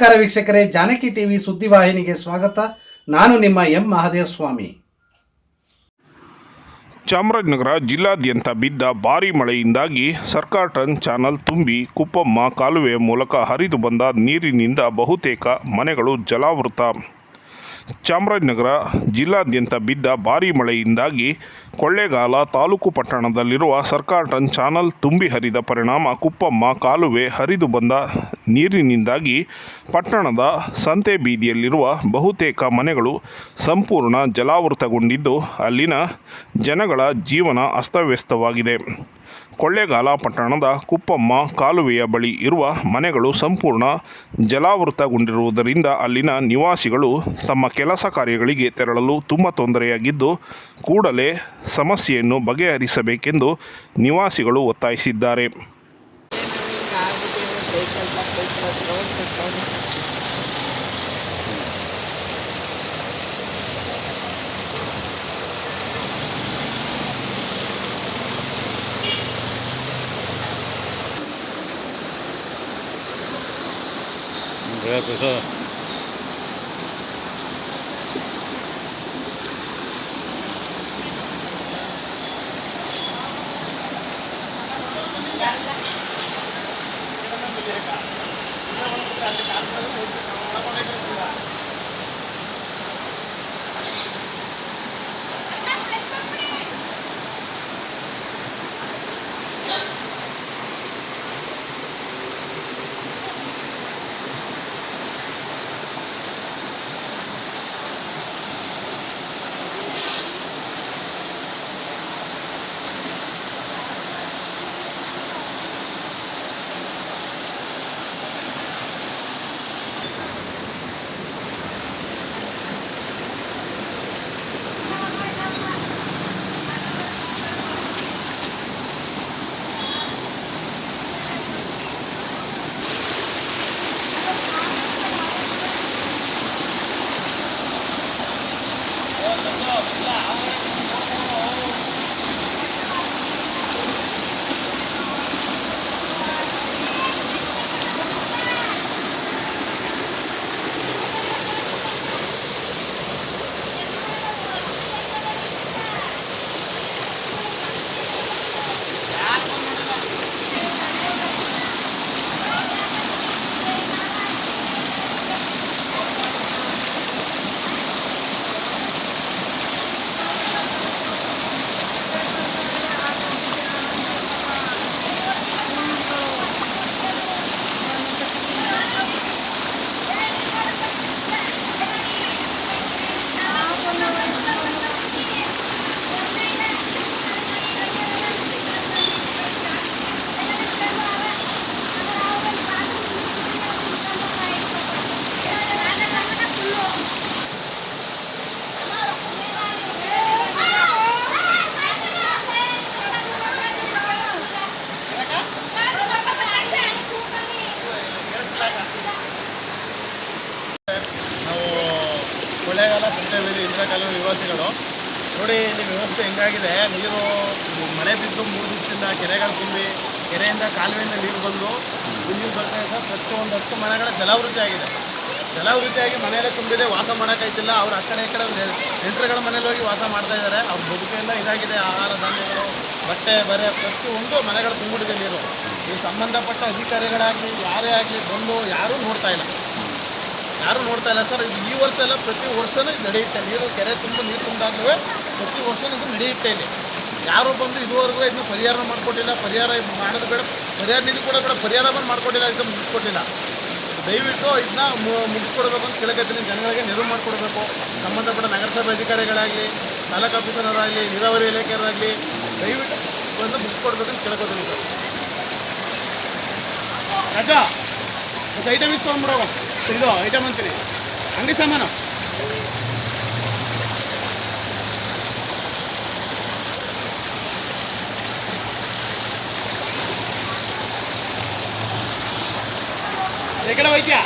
ನಮಸ್ಕಾರ ವೀಕ್ಷಕರೇ, ಜಾನಕಿ ಟಿವಿ ಸುದ್ದಿವಾಹಿನಿಗೆ ಸ್ವಾಗತ. ನಾನು ನಿಮ್ಮ ಎಂ ಮಹಾದೇವ ಸ್ವಾಮಿ ಚಾಮರಾಜನಗರ ಜಿಲ್ಲಾದ್ಯಂತ ಬಿದ್ದ ಭಾರೀ ಮಳೆಯಿಂದಾಗಿ ಸರ್ಕಾರ್ಟನ್ ಚಾನಲ್ ತುಂಬಿ ಕುಪ್ಪಮ್ಮ ಕಾಲುವೆ ಮೂಲಕ ಹರಿದು ಬಂದ ನೀರಿನಿಂದ ಬಹುತೇಕ ಮನೆಗಳು ಜಲಾವೃತ. ಚಾಮರಾಜನಗರ ಜಿಲ್ಲಾದ್ಯಂತ ಬಿದ್ದ ಭಾರೀ ಮಳೆಯಿಂದಾಗಿ ಕೊಳ್ಳೇಗಾಲ ತಾಲೂಕು ಪಟ್ಟಣದಲ್ಲಿರುವ ಸರ್ಕಾರ್ಟನ್ ಚಾನಲ್ ತುಂಬಿ ಹರಿದ ಪರಿಣಾಮ ಕುಪ್ಪಮ್ಮ ಕಾಲುವೆ ಹರಿದು ಬಂದ ನೀರಿನಿಂದಾಗಿ ಪಟ್ಟಣದ ಸಂತೆ ಬೀದಿಯಲ್ಲಿರುವ ಬಹುತೇಕ ಮನೆಗಳು ಸಂಪೂರ್ಣ ಜಲಾವೃತಗೊಂಡಿದ್ದು ಅಲ್ಲಿನ ಜನಗಳ ಜೀವನ ಅಸ್ತವ್ಯಸ್ತವಾಗಿದೆ. ಕೊಳ್ಳೇಗಾಲ ಪಟ್ಟಣದ ಕುಪ್ಪಮ್ಮ ಕಾಲುವೆಯ ಬಳಿ ಇರುವ ಮನೆಗಳು ಸಂಪೂರ್ಣ ಜಲಾವೃತಗೊಂಡಿರುವುದರಿಂದ ಅಲ್ಲಿನ ನಿವಾಸಿಗಳು ತಮ್ಮ ಕೆಲಸ ಕಾರ್ಯಗಳಿಗೆ ತೆರಳಲು ತುಂಬ ತೊಂದರೆಯಾಗಿದ್ದು, ಕೂಡಲೇ ಸಮಸ್ಯೆಯನ್ನು ಬಗೆಹರಿಸಬೇಕೆಂದು ನಿವಾಸಿಗಳು ಒತ್ತಾಯಿಸಿದ್ದಾರೆ. 그래서 ನಾವು ಕೊಳ್ಳೇಗಾಲ ಸಂತೆಬೀದಿ ಇಂದಿರಾ ಕಾಲೋನಿ ನಿವಾಸಿಗಳು. ನೋಡಿ, ಇಲ್ಲಿ ವ್ಯವಸ್ಥೆ ಹೆಂಗಾಗಿದೆ? ನೀರು ಮಳೆ ಬಿದ್ದು ಮೂರು ದಿವಸದಿಂದ ಕೆರೆಗಳು ತುಂಬಿ, ಕೆರೆಯಿಂದ ಕಾಲುವೆಯಿಂದ ನೀರು ಬಂದು ನೀರು ಬರ್ತಾ ಇದೆ. ಪ್ರತಿಯೊಂದು ಹತ್ತು ಮನೆಗಳ ಆಗಿದೆ. ಜಲಾವೃತಿಯಾಗಿ ಮನೆಯಲ್ಲೇ ತುಂಬಿದೆ, ವಾಸ ಮಾಡೋಕ್ಕಾಯ್ತಿಲ್ಲ. ಅವ್ರು ಆ ಕಡೆ ಈ ಕಡೆ ನೆಂಟರುಗಳ ಮನೇಲಿ ಹೋಗಿ ವಾಸ ಮಾಡ್ತಾ ಇದ್ದಾರೆ. ಅವ್ರ ಬದುಕೆಲ್ಲ ಇದಾಗಿದೆ, ಆಹಾರ ಧಾನ್ಯಗಳು, ಬಟ್ಟೆ, ಬರೆ, ಪ್ರತಿಯೊಂದು ಮನೆಗಳು ತುಂಬಿಡಿದೆ ನೀರು. ಈ ಸಂಬಂಧಪಟ್ಟ ಅಧಿಕಾರಿಗಳಾಗಲಿ, ಯಾರೇ ಆಗಲಿ ಬಂದು ಯಾರೂ ನೋಡ್ತಾ ಇಲ್ಲ. ಯಾರು ನೋಡ್ತಾ ಇಲ್ಲ ಸರ್, ಇದು ಈ ವರ್ಷ ಎಲ್ಲ ಪ್ರತಿ ವರ್ಷನೂ ನಡೆಯುತ್ತೆ. ನೀರು, ಕೆರೆ ತುಂಬ, ನೀರು ತುಂಬಾಗ್ಲೂ ಪ್ರತಿ ವರ್ಷನೂ ಇದು ನಡೆಯುತ್ತೆ ಇಲ್ಲಿ. ಯಾರು ಬಂದು ಇದುವರೆಗೂ ಇದನ್ನು ಪರಿಹಾರ ಮಾಡಿಕೊಟ್ಟಿಲ್ಲ, ಪರಿಹಾರ ಮಾಡೋದು ಬೇಡ, ಪರಿಹಾರ ನಿಧಿ ಕೂಡ ಬೇಡ, ಪರಿಹಾರ ಬಂದು ಮಾಡಿಕೊಟ್ಟಿಲ್ಲ, ಇದನ್ನು ಮುಗಿಸ್ಕೊಟ್ಟಿಲ್ಲ. ದಯವಿಟ್ಟು ಇದನ್ನ ಮುಗಿಸ್ಕೊಡ್ಬೇಕು ಅಂತ ಕೇಳಕತ್ತೀನಿ, ಜನಗಳಿಗೆ ನೆರವು ಮಾಡಿಕೊಡ್ಬೇಕು. ಸಂಬಂಧಪಟ್ಟ ನಗರಸಭೆ ಅಧಿಕಾರಿಗಳಾಗಲಿ, ತಾಲೂಕು ಆಫೀಸರಾಗಲಿ ನೀರಾವರಿ ಇಲಾಖೆಯವರಾಗಲಿ, ದಯವಿಟ್ಟು ಬಂದು ಮುಗಿಸ್ಕೊಡ್ಬೇಕು ಅಂತ ಕೇಳ್ಕೊತೀನಿ ಸರ್. ರಜಾ ಐಟಮ್ ಇಸ್ಕೊಂಡ್ಬಿಡೋ ಇದು ಐಟಮ್ ಅಂತೀನಿ ಅಂಗಡಿ ಸಾಮಾನು ಎಕಡೆ ಹೋಯ್ತ್ಯಾ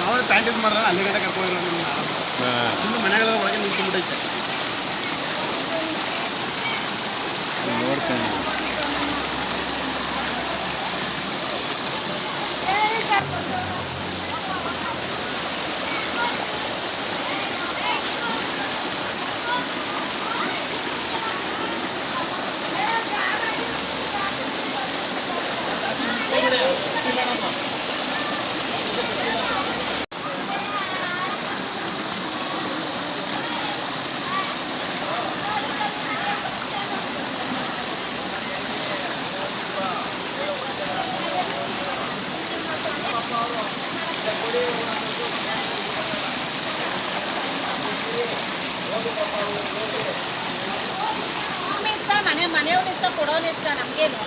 ನಾವು ಪ್ಯಾಂಟ್ ಇದು ಮಾಡ್ರೆ ಅಲ್ಲಿ ಗಂಟೆ ಕರ್ಕೊಂಡಿರೋ ಇನ್ನು ಮನೆಗಳ ಒಳಗೆ ನಿಂತ್ಕೊಂಡ್ಬಿಟ್ಟೈತೆ ನೋಡ್ತೇನೆ ಮನೆ ಮನೆಯವ್ರ ಇಷ್ಟ ಕೊಡೋನ್ ಇಷ್ಟ ನಮಗೇನು.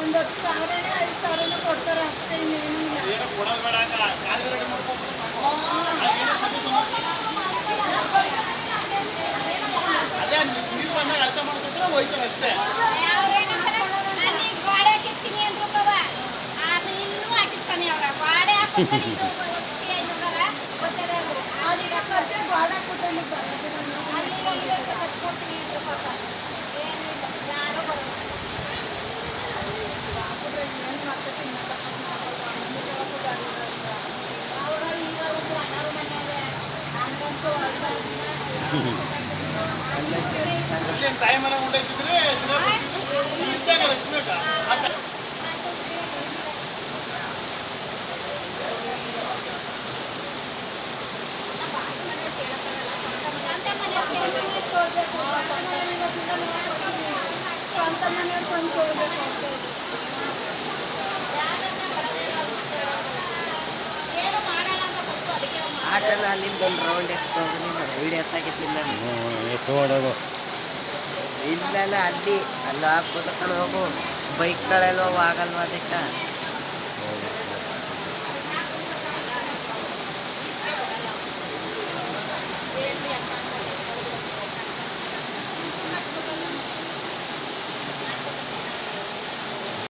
ಒಂದು ಹತ್ತು ಸಾವಿರನೇ ಐದು ಸಾವಿರನೇ ಕೊಡ್ತಾರೆ ಅಷ್ಟೇ ಇನ್ನೇನು ಕೊಡೋದು ಬೇಡ ಹೋಯ್ತಾರೆ ಅಷ್ಟೇ ಅಲ್ಲಿ ಟೈಮ್ ಎಲ್ಲ ಉಂಟಾಯ್ತಿದ್ರೆ ಇದ್ದಾಗ ರಕ್ಷಣೆಗ ಅಂತ ಮನೆ ಸ್ವಂತ ಮನೆಯವ್ರು ಬಂದು ಕೊಡ್ಬೇಕು ಅಂತ ಆಟನ ಅಲ್ಲಿಂದ ಒಂದು ರೌಂಡ್ ಎತ್ತೋದು ನೀನು ರೈಡ್ ಎತ್ತಾಗಿದ್ದಿಲ್ಲ ಎತ್ತೋಡೋದು ಇಲ್ಲ ಅಲ್ಲಿ ಅಲ್ಲ ಕೂತ್ಕೊಂಡು ಹೋಗು. ಬೈಕ್ಗಳೆಲ್ಲ ಆಗಲ್ವಾ ಅದಕ್ಕೆ?